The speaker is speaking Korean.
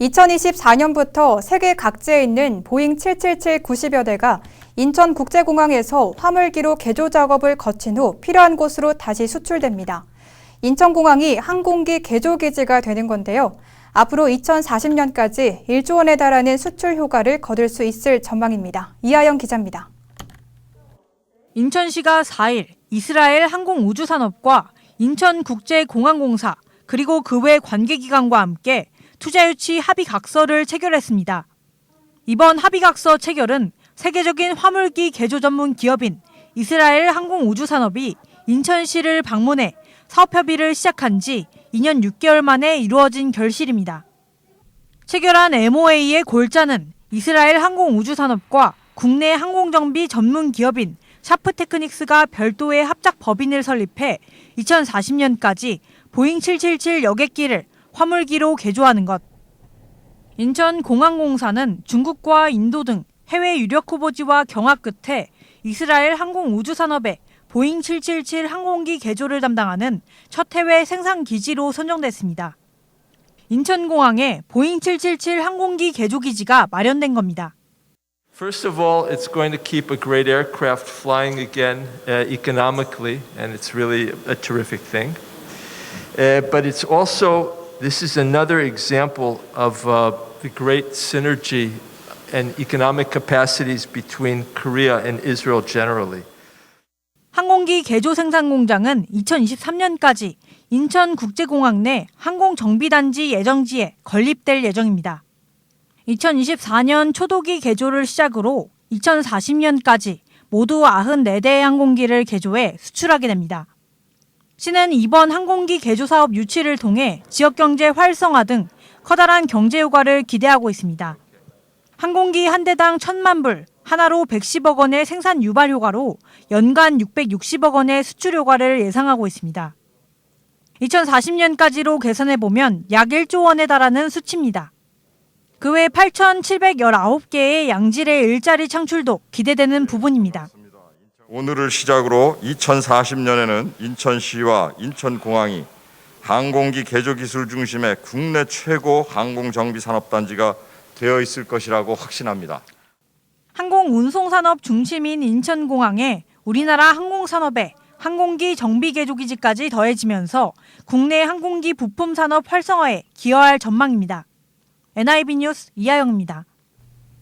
2024년부터 세계 각지에 있는 보잉 777 90여 대가 인천국제공항에서 화물기로 개조 작업을 거친 후 필요한 곳으로 다시 수출됩니다. 인천공항이 항공기 개조기지가 되는 건데요. 앞으로 2040년까지 1조 원에 달하는 수출 효과를 거둘 수 있을 전망입니다. 이하영 기자입니다. 인천시가 4일 이스라엘 항공우주산업과 인천국제공항공사 그리고 그 외 관계기관과 함께 투자 유치 합의 각서를 체결했습니다. 이번 합의 각서 체결은 세계적인 화물기 개조 전문 기업인 이스라엘 항공우주산업이 인천시를 방문해 사업협의를 시작한 지 2년 6개월 만에 이루어진 결실입니다. 체결한 MOA의 골자는 이스라엘 항공우주산업과 국내 항공정비 전문 기업인 샤프테크닉스가 별도의 합작 법인을 설립해 2040년까지 보잉 777 여객기를 화물기로 개조하는 것. 인천공항공사는 중국과 인도 등 해외 유력 후보지와 경합 끝에 이스라엘 항공우주산업에 보잉 777 항공기 개조를 담당하는 첫 해외 생산 기지로 선정됐습니다. 인천공항에 보잉 777 항공기 개조 기지가 마련된 겁니다. First of all, it's going to keep a great aircraft flying again uh, economically, and it's really a terrific thing. Uh, but it's also, this is another example of uh, the great synergy and economic capacities between Korea and Israel generally. 항공기 개조 생산 공장은 2023년까지 인천 국제공항 내 항공 정비단지 예정지에 건립될 예정입니다. 2024년 초도기 개조를 시작으로 2040년까지 모두 94대의 항공기를 개조해 수출하게 됩니다. 시는 이번 항공기 개조 사업 유치를 통해 지역 경제 활성화 등 커다란 경제 효과를 기대하고 있습니다. 항공기 한 대당 1천만 불, 하나로 110억 원의 생산 유발 효과로 연간 660억 원의 수출 효과를 예상하고 있습니다. 2040년까지로 계산해 보면 약 1조 원에 달하는 수치입니다. 그 외 8,719개의 양질의 일자리 창출도 기대되는 부분입니다. 오늘을 시작으로 2040년에는 인천시와 인천공항이 항공기 개조 기술 중심의 국내 최고 항공 정비 산업 단지가 되어 있을 것이라고 확신합니다. 항공 운송 산업 중심인 인천공항에 우리나라 항공 산업의 항공기 정비 개조 기지까지 더해지면서 국내 항공기 부품 산업 활성화에 기여할 전망입니다. NIB 뉴스 이하영입니다.